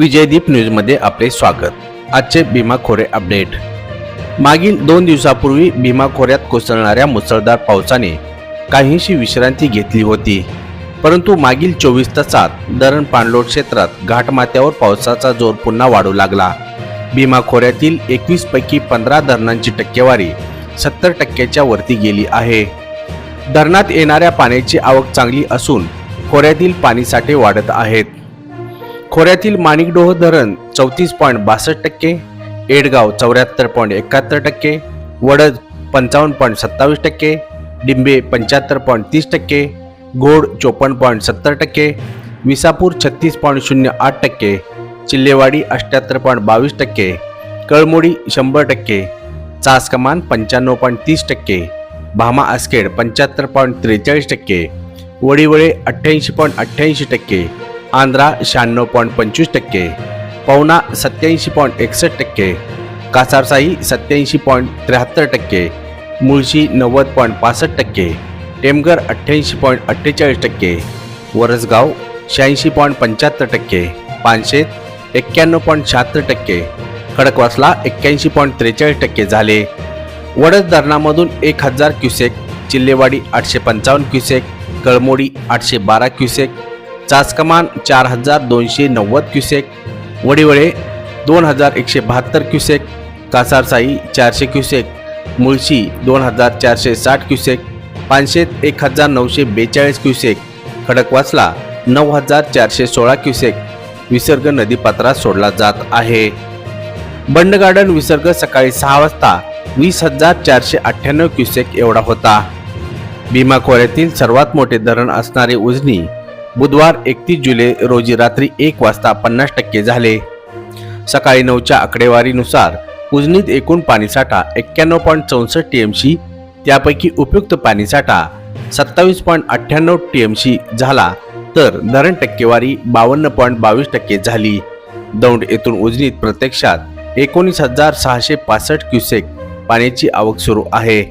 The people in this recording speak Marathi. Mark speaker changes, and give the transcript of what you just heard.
Speaker 1: विजयदीप न्यूजमध्ये आपले स्वागत. आजचे भीमा खोरे अपडेट. मागील दोन दिवसापूर्वी भीमा खोऱ्यात कोसळणाऱ्या मुसळधार पावसाने काहीशी विश्रांती घेतली होती. परंतु मागील चोवीस तासात धरण पाणलोट क्षेत्रात घाटमाथ्यावर पावसाचा जोर पुन्हा वाढू लागला. भीमा खोऱ्यातील एकवीस पैकी पंधरा धरणांची टक्केवारी सत्तर टक्क्याच्या वरती गेली आहे. धरणात येणाऱ्या पाण्याची आवक चांगली असून खोऱ्यातील पाणीसाठे वाढत आहेत. खोऱ्यातील माणिकडोह धरण चौतीस पॉईंट बासष्ट टक्के एडगाव चौऱ्याहत्तर पॉईंट एकाहत्तर टक्के वडद पंचावन्न पॉईंट सत्तावीस टक्के डिंबे पंच्याहत्तर पॉईंट तीस टक्के घोड चोपन्न पॉईंट सत्तर टक्के विसापूर छत्तीस पॉईंट शून्य आठ टक्के चिल्लेवाडी अष्ट्याहत्तर पॉईंट बावीस टक्के कळमोडी शंभर टक्के चास कमान पंच्याण्णव पॉईंट तीस टक्के भामा आस्केड पंच्याहत्तर पॉईंट त्रेचाळीस टक्के वडीवळे अठ्ठ्याऐंशी पॉईंट अठ्ठ्याऐंशी टक्के आंध्रा शहाण्णव पॉईंट पंचवीस टक्के पवना सत्याऐंशी पॉईंट एकसष्ट टक्के कासारसाई सत्याऐंशी पॉईंट त्र्याहत्तर टक्के मुळशी नव्वद पॉईंट पासष्ट टक्के टेमघर अठ्ठ्याऐंशी पॉईंट अठ्ठेचाळीस टक्के वरसगाव शहाऐंशी पॉईंट पंच्याहत्तर टक्के पानशेत एक्क्याण्णव पॉईंट शहात्तर टक्के खडकवासला एक्क्याऐंशी पॉईंट त्रेचाळीस टक्के झाले. वडद धरणामधून एक हजार क्युसेक चिल्लेवाडी आठशे पंचावन्न क्युसेक कळमोडी आठशे बारा क्युसेक चासकमान चार हजार दोनशे नव्वद क्युसेक वडिवळे दोन हजार एकशे बहात्तर क्युसेक कासारसाई चारशे क्युसेक मुळशी दोन हजार चारशे साठ क्युसेक पानशेत एक हजार नऊशे बेचाळीस क्युसेक खडकवासला नऊ हजार चारशे सोळा क्युसेक विसर्ग नदीपात्रात सोडला जात आहे. बंड गार्डन विसर्ग सकाळी सहा वाजता वीस हजार चारशे अठ्ठ्याण्णव क्युसेक एवढा होता. भीमा खोऱ्यातील सर्वात मोठे धरण असणारे उजनी बुधवार एकतीस जुलै रोजी रात्री एक वाजता पन्नास टक्के झाले. सकाळी नऊच्या आकडेवारीनुसार उजनीत एकूण पाणीसाठा एक्क्याण्णव पॉईंट चौसष्ट टी एम सी त्यापैकी उपयुक्त पाणीसाठा सत्तावीस पॉईंट अठ्ठ्याण्णव टी एम सी झाला तर धरण टक्केवारी बावन्न पॉईंट बावीस टक्के झाली. दौंड येथून उजनीत प्रत्यक्षात एकोणीस हजार सहाशे पासष्ट क्युसेक पाण्याची आवक सुरू आहे.